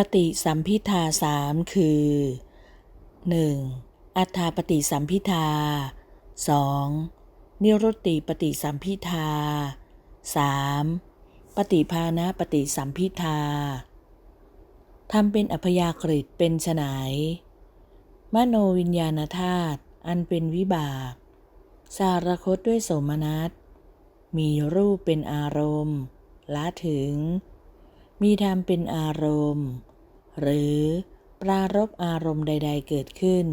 ปฏิสัมพิทาสามคือ 1. อัฏฐาปฏิสัมพิทา 2. นิรุตติปฏิสัมพิทา 3. ปฏิภาณปฏิสัมพิทาทำเป็นอัพยากฤิเป็นฉนยมโนวิญญาณธาตุอันเป็นวิบาก สารคตด้วยโสมนัสมีรูปเป็นอารมณ์ละถึง มีธรรมเป็นอารมณ์ หรือปรารบอารมณ์ใด ๆ เกิดขึ้น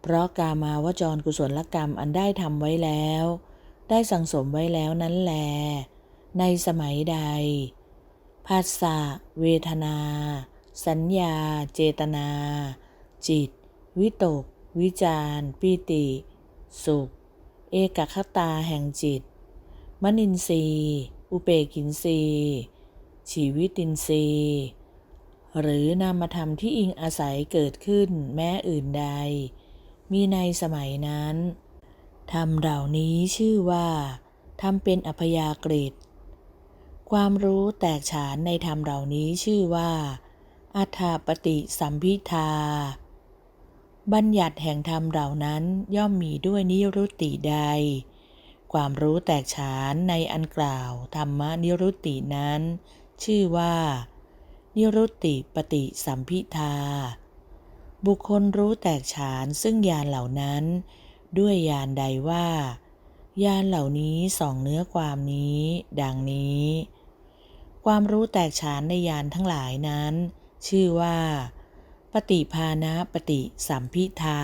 เพราะกามาวจรกุศลกรรมอันได้ทำไว้แล้ว ได้สังสมไว้แล้วนั้นแล ในสมัยใด ภาษาเวทนา สัญญา เจตนา จิต วิตก วิจารปิติ สุข เอกคตาแห่งจิต มนินทรีย์อุเปกินทรีย์ ชีวิตินทรีย์ หรือนามธรรมที่อิงอาศัยเกิดขึ้นแม้อื่นใด มีในสมัยนั้นธรรมเหล่านี้ชื่อว่าธรรมเป็นอัพยากฤิความรู้แตกฉานในธรรมเหล่านี้ชื่อว่าอัฏฐปฏิสัมพิทา บัญญัติแห่งธรรมเหล่านั้นย่อมมีด้วยนิรุตติใด ความรู้แตกฉานในอันกล่าวธรรมนิรุตตินั้น ชื่อว่า นิรุตติปฏิสัมพิทา บุคคลรู้แตกฉานซึ่งญาณเหล่านั้น ด้วยญาณใดว่าญาณเหล่านี้ส่องเนื้อความนี้ ดังนี้ ความรู้แตกฉานในญาณทั้งหลายนั้น ชื่อว่า ปฏิภาณปฏิสัมพิทา